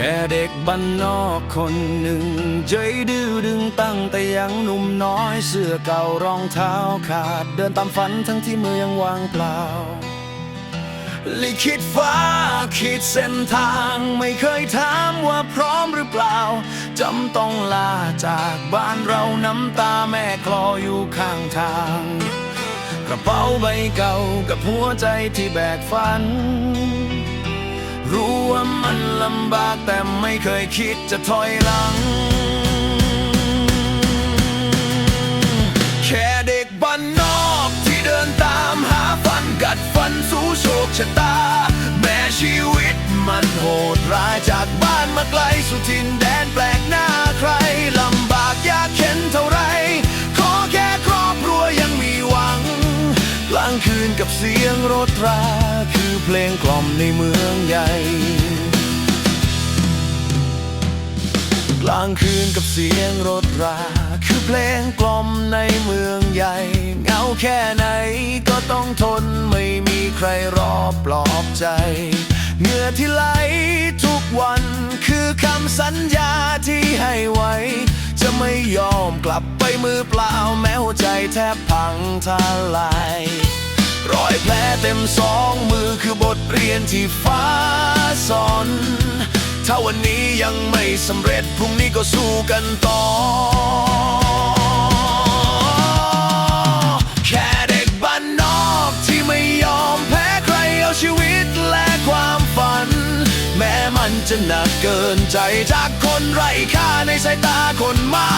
แค่เด็กบ้านนอกคนหนึ่ง ใจดื้อดึงตั้งแต่ยังหนุ่มน้อยเสื้อเก่ารองเท้าขาด เดินตามฝันทั้งที่มือยังวางเปล่า ลิขิตฟ้าขีดเส้นทางไม่เคยถามว่าพร้อมหรือเปล่า จำต้องลาจากบ้านเราน้ำตาแม่คลออยู่ข้างทาง กระเป๋าใบเก่ากับหัวใจที่แบกฝัน รู้ว่ามันลำบากแต่ไม่เคยคิดจะถอยหลัง แค่เด็กบ้านนอกที่เดินตามหาฝันกัดฟันสู้โชคชะตา แม้ชีวิตมันโหดร้ายจากบ้านมาไกลสู่ถิ่นแดนแปลกหน้าใครลำบากยากเข็นเท่าไรขอแค่ครอบครัวยังมีหวังกลางคืนกับเสียงรถรา เพลงกล่อมในเมืองใหญ่ กลางคืนกับเสียงรถรา คือเพลงกล่อมในเมืองใหญ่เงาแค่ไหนก็ต้องทนไม่มีใครรอปลอบใจเหงื่อที่ไหลทุกวันคือคำสัญญาที่ให้ไว้ จะไม่ยอมกลับไปมือเปล่าแม้หัวใจแทบพังทลาย รอยแผลเต็มสองมือคือบทเรียนที่ฟ้าสอน ถ้าวันนี้ยังไม่สำเร็จ พรุ่งนี้ก็สู้กันต่อ แค่เด็กบ้านนอกที่ไม่ยอมแพ้ใครเอาชีวิตและความฝัน แม้มันจะหนักเกินใจจากคนไร้ค่าในสายตาคนมา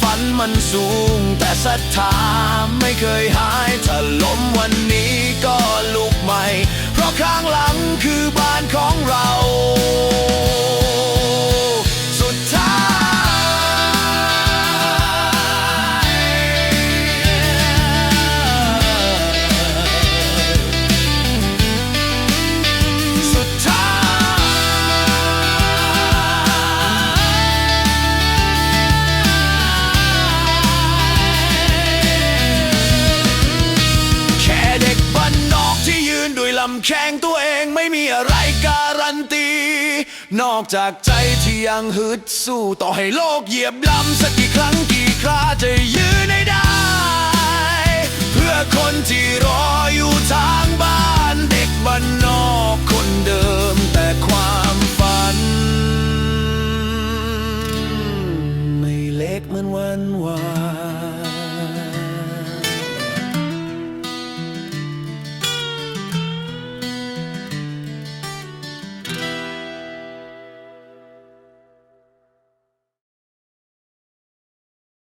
ฝันมันสูง แต่ศรัทธาไม่เคยหายถ้าล้มวันนี้ก็ลุกใหม่ เพราะข้างหลังคือบ้านของเราำแข็งตัวเองไม่มีอะไรการันตี นอกจากใจที่ยังฮึดสู้ต่อให้โลกเหยียบล้ำสักกี่ครั้งกี่คราจะยืนให้ได้ เพื่อคนที่รออยู่ทางบ้านเด็กบ้านนอกคนเดิมแต่ความฝัน ไม่เล็กเหมือนวันวาน